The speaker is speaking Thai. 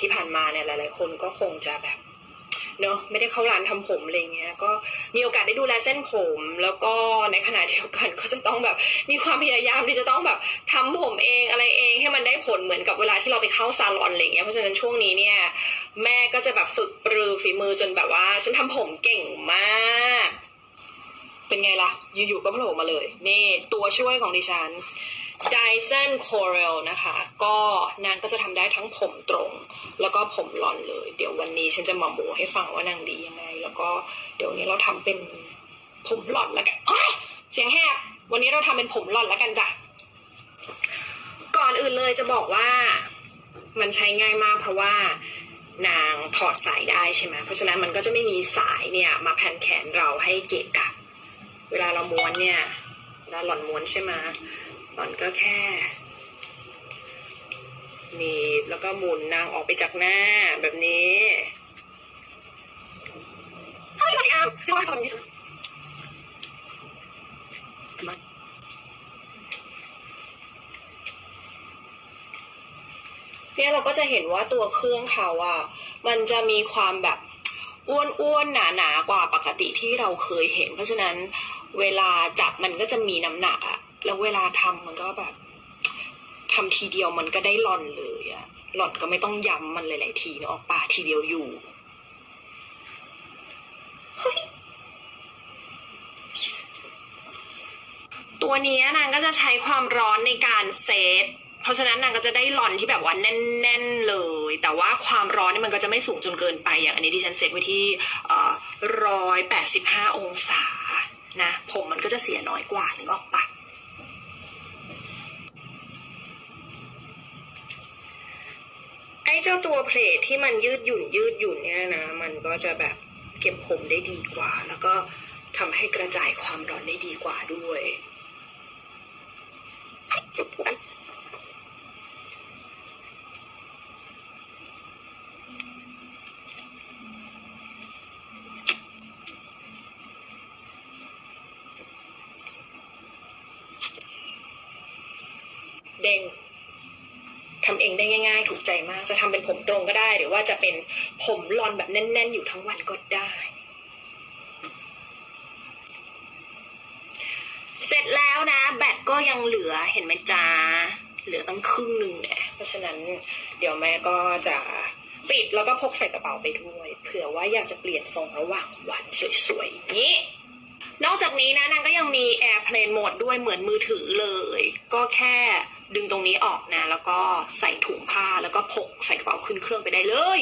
ที่ผ่านมาเนี่ยหลาย ๆ คนก็คงจะแบบเนอะไม่ได้เข้าร้านทำผมอะไรเงี้ยก็มีโอกาสได้ดูแลเส้นผม แล้วก็ในขณะเดียวกันก็จะต้องแบบมีความพยายามที่จะต้องแบบทำผมเองอะไรเองให้มันได้ผลเหมือนกับเวลาที่เราไปเข้าซาลอนอะไรเงี้ยเพราะฉะนั้นช่วงนี้เนี่ยแม่ก็จะแบบฝึกปรือฝีมือจนแบบว่า ฉันทำผมเก่งมาก เป็นไงล่ะอยู่ๆก็โผล่มาเลย นี่ตัวช่วยของดิฉัน Dyson Coral นะคะ ก็นางก็จะทำได้ทั้งผมตรง แล้วก็ผมหลอนเลย เดี๋ยววันนี้ฉันจะมาโมให้ฟังว่านางดียังไง แล้วก็เดี๋ยววันนี้เราทำเป็นผมหลอนแล้วกันเสียงแหบวันนี้เราทำเป็นผมหลอนแล้วกันจ้ะ ก่อนอื่นเลยจะบอกว่ามันใช้ง่ายมากเพราะว่านางถอดสายได้ใช่ไหม เพราะฉะนั้นมันก็จะไม่มีสายเนี่ยมาแผ่นแขนเราให้เกะกะ เวลาเราม้วนเนี่ยเวลาหล่อนม้วนใช่ไหม หล่อนก็แค่หนีบแล้วก็หมุนนางออกไปจากหน้าแบบนี้เฮ้ยอ้าวช่วยทำนี้มาเนี่ยเราก็จะเห็นว่าตัวเครื่องเขาอะมันจะมีความแบบอ้วนๆหนาๆนากว่าปกติที่เราเคยเห็น เพราะฉะนั้นเวลาจับมันก็จะมีน้ำหนักอะ แล้วเวลาทำมันก็แบบทำทีเดียวมันก็ได้หล่อนเลยอะหล่อนก็ไม่ต้องย้ำมันหลาย ๆ ทีเนอะออกปาทีเดียวอยู่ตัวนี้นางก็จะใช้ความร้อนในการเซต เพราะฉะนั้นนางก็จะได้หลอนที่แบบว่าแน่น ๆ เลย แต่ว่าความร้อนนี่มันก็จะไม่สูงจนเกินไปอย่างอันนี้ที่ฉันเซตไว้ที่ร้อยแปดสิบห้าองศานะ ผมมันก็จะเสียน้อยกว่านึกออกปะ จ้าตัวเพลทที่มันยืดหยุ่นยืดหยุ่นเนี่ยนะ มันก็จะแบบเก็บผมได้ดีกว่า แล้วก็ทำให้กระจายความร้อนได้ดีกว่าด้วยเด้ง ทำเองได้ง่าย ๆ ถูกใจมาก จะทำเป็นผมตรงก็ได้ หรือว่าจะเป็นผมลอนแบบแน่น ๆ อยู่ทั้งวันก็ได้ เสร็จแล้วนะ แบตก็ยังเหลือเห็นไหมจ๊ะเหลือตั้งครึ่งหนึ่งเนี่ยเพราะฉะนั้นเดี๋ยวแม่ก็จะปิดแล้วก็พกใส่กระเป๋าไปด้วย เผื่อว่าอยากจะเปลี่ยนทรงระหว่างวันสวยๆนี้ นอกจากนี้นะนางก็ยังมี Airplane Mode ด้วยเหมือนมือถือเลย ก็แค่ ดึงตรงนี้ออกนะ แล้วก็ใส่ถุงผ้าแล้วก็พกใส่กระเป๋าขึ้นเครื่องไปได้เลย